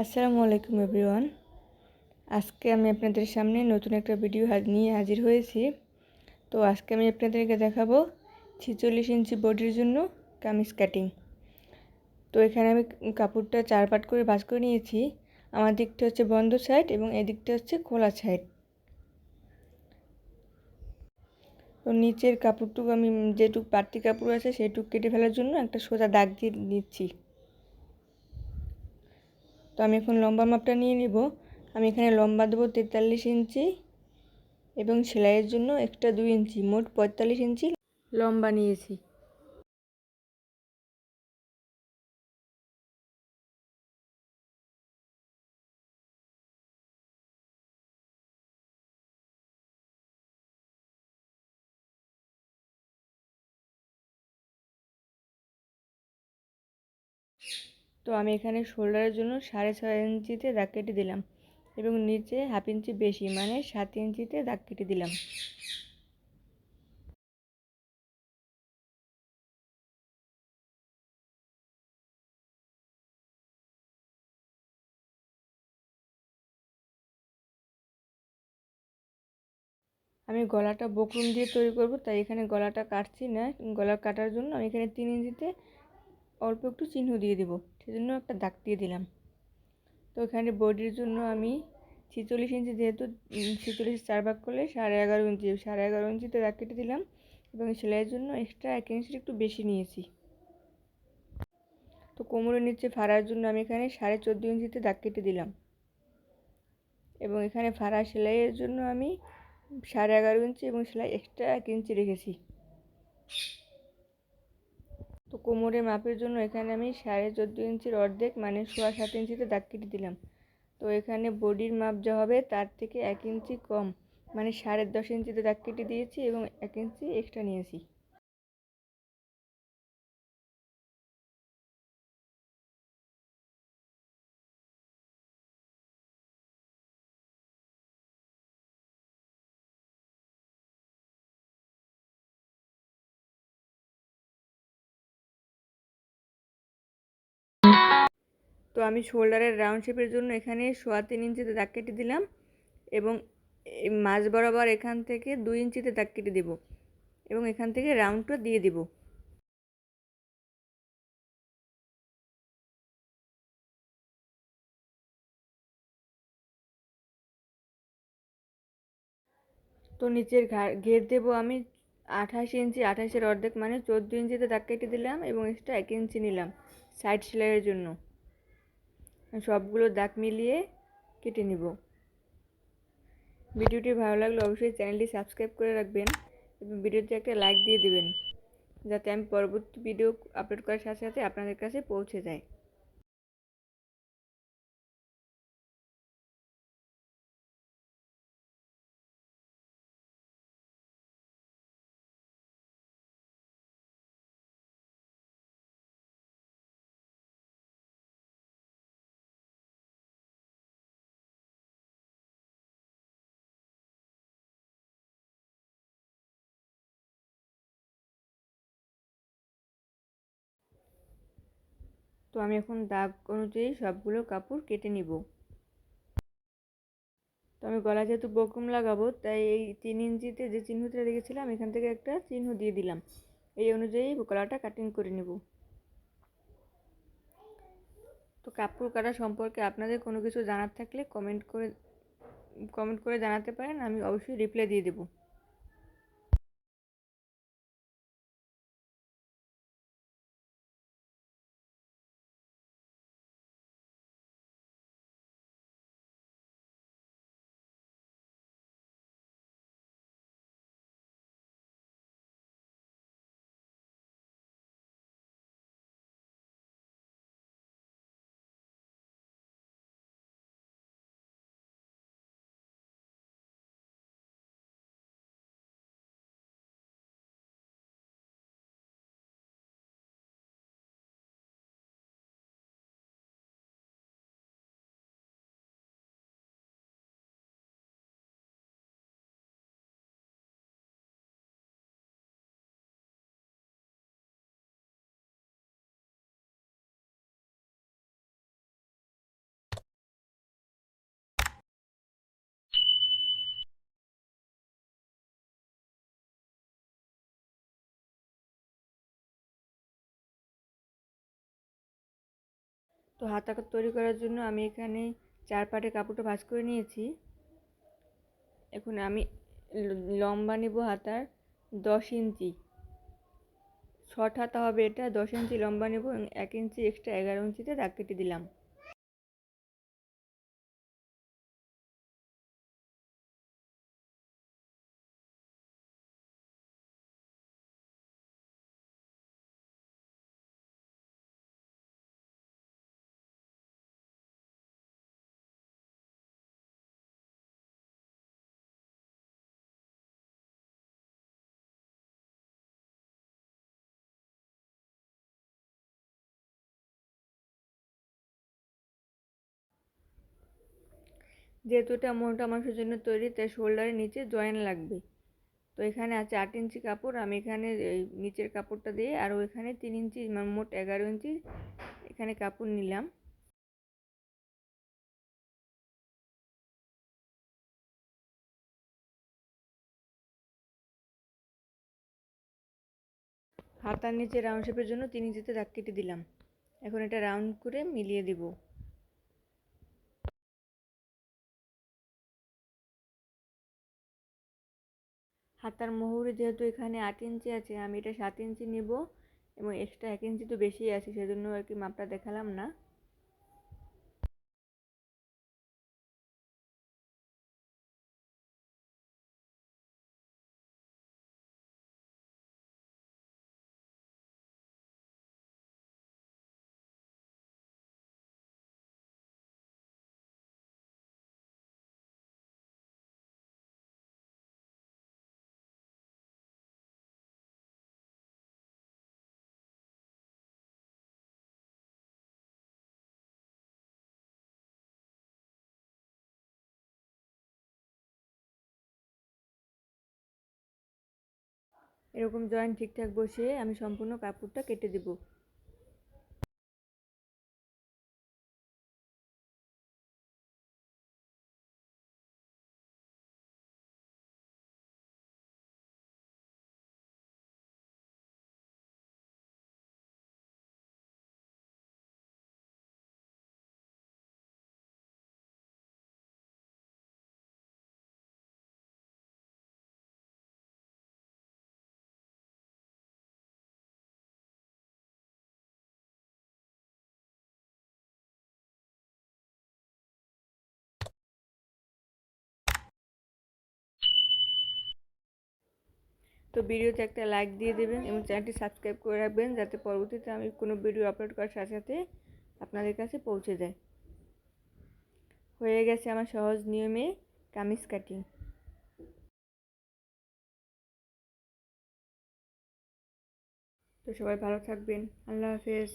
আসসালামু আলাইকুম এভরিওয়ান। আজকে আমি আপনাদের সামনে নতুন একটা ভিডিও নিয়ে হাজির হয়েছি। তো আজকে আমি আপনাদেরকে দেখাবো ছিচল্লিশ ইঞ্চি বডির জন্য কামিজ কাটিং। তো এখানে আমি কাপড়টা চার পাট করে ভাজ করে নিয়েছি। আমার দিকটা হচ্ছে বন্ধ সাইড এবং এদিকটা হচ্ছে খোলা সাইড। তো নিচের কাপড়টুকু আমি যেটুক পাট্টি কাপড় আছে সেটুক কেটে ফেলার জন্য একটা সোজা দাগ দিয়ে নিচ্ছি। আমি এখন লম্বা মাপটা নিয়ে নিব। আমি এখানে লম্বা দেবো তেতাল্লিশ ইঞ্চি এবং সেলাইয়ের জন্য একটা দুই ইঞ্চি, মোট পঁয়তাল্লিশ ইঞ্চি লম্বা নিয়েছি। তো আমি এখানে শোল্ডারের জন্য সাড়ে ছয় ইঞ্চিতে দাগ কেটে দিলাম এবং নিচে হাফ ইঞ্চি বেশি মানে সাত ইঞ্চিতে দাগ কেটে দিলাম। আমি গলাটা বকরুম দিয়ে তৈরি করব, তাই এখানে গলাটা কাটছি না। গলা কাটার জন্য আমি এখানে তিন ইঞ্চিতে অল্প একটু চিহ্ন দিয়ে দেবো। সেজন্য একটা দাগ দিয়ে দিলাম। তো এখানে বডির জন্য আমি ছিচল্লিশ ইঞ্চি যেহেতু ছিচল্লিশ চার ভাগ করলে সাড়ে এগারো ইঞ্চি, সাড়ে এগারো ইঞ্চিতে দাগ কেটে দিলাম এবং সেলাইয়ের জন্য এক্সট্রা এক ইঞ্চির একটু বেশি নিয়েছি। তো কোমরের নিচে ফাড়ার জন্য আমি এখানে সাড়ে চোদ্দ ইঞ্চিতে দাগ কেটে দিলাম। এবং এখানে ফাড়া সেলাইয়ের জন্য আমি সাড়ে এগারো ইঞ্চি এবং সেলাই এক্সট্রা এক ইঞ্চি রেখেছি। কোমরের মাপের জন্য এখানে আমি সাড়ে চোদ্দ ইঞ্চির অর্ধেক মানে সোয়া সাত ইঞ্চিতে দাগ কেটে দিলাম। তো এখানে বডির মাপ যা হবে তার থেকে এক ইঞ্চি কম মানে সাড়ে দশ ইঞ্চিতে দাগ কেটে দিয়েছি এবং এক ইঞ্চি এক্সট্রা নিয়েছি। তো আমি শোল্ডারের রাউন্ড শেপের জন্য এখানে সোয়া তিন ইঞ্চিতে দাগ কেটে দিলাম এবং মাঝ বরাবর এখান থেকে দুই ইঞ্চিতে দাগ কেটে দেব এবং এখান থেকে রাউন্ডটা দিয়ে দেব। তো নিচের ঘের দেবো আমি আঠাশ ইঞ্চি, আঠাশের অর্ধেক মানে চোদ্দ ইঞ্চিতে দাগ কেটে দিলাম এবং এক্সট্রা এক ইঞ্চি নিলাম সাইড সেলাইয়ের জন্য। সবগুলো দাগ মিলিয়ে কেটে নিব। ভিডিওটি ভালো লাগলে অবশ্যই চ্যানেলটি সাবস্ক্রাইব করে রাখবেন এবং ভিডিওতে একটা লাইক দিয়ে দেবেন, যাতে আমি পরবর্তী ভিডিও আপলোড করার সাথে সাথে আপনাদের কাছে পৌঁছে যায়। তো আমি এখন দাগ অনুযায়ী সবগুলো কাপড় কেটে নিব। তো আমি গলা যেহেতু বকুম লাগাবো, তাই এই তিন ইঞ্চিতে যে চিহ্নটা রেখেছিলাম, এখান থেকে একটা চিহ্ন দিয়ে দিলাম। এই অনুযায়ী গলাটা কাটিং করে নেব। তো কাপড় কাটা সম্পর্কে আপনাদের কোনো কিছু জানার থাকলে কমেন্ট করে কমেন্ট করে জানাতে পারেন, আমি অবশ্যই রিপ্লাই দিয়ে দেবো। তো হাতা তৈরি করার জন্য আমি এখানে চার পাটে কাপড়টা ভাঁজ করে নিয়েছি। এখন আমি লম্বা নেব হাতার দশ ইঞ্চি। শর্ট হাতা হবে এটা, দশ ইঞ্চি লম্বা নেব এক ইঞ্চি এক্সট্রা এগারো ইঞ্চিতে দাগ কেটে দিলাম। যেহেতু এটা মোটা মানুষের জন্য তৈরি, তাই শোল্ডারের নিচে জয়েন লাগবে। তো এখানে আছে আট ইঞ্চি কাপড়, আমি এখানে নিচের কাপড়টা দিয়ে আর ওইখানে তিন ইঞ্চি মোট এগারো ইঞ্চি এখানে কাপড় নিলাম। হাতার নিচে রাউন্ড শেপের জন্য তিন ইঞ্চিতে দাগ কেটে দিলাম। এখন এটা রাউন্ড করে মিলিয়ে দিব। হাতার মোহরে যেহেতু এখানে আট ইঞ্চি আছে, আমি এটা সাত ইঞ্চি নেব এবং এক্সট্রা এক ইঞ্চি তো বেশি আছে সেজন্য আর কি মাপটা দেখালাম না। এরকম জয়েন্ট ঠিকঠাক বসিয়ে আমি সম্পূর্ণ কাপড়টা কেটে দেব। তো ভিডিওতে একটা লাইক দিয়ে দেবেন এবং চ্যানেলটি সাবস্ক্রাইব করে রাখবেন যাতে পরবর্তীতে আমি কোনো ভিডিও আপলোড করার সাথে সাথে আপনাদের কাছে পৌঁছে যায়। হয়ে গেছে আমার সহজ নিয়মে কামিজ কাটিং তো সবাই ভালো থাকবেন। আল্লাহ হাফেজ।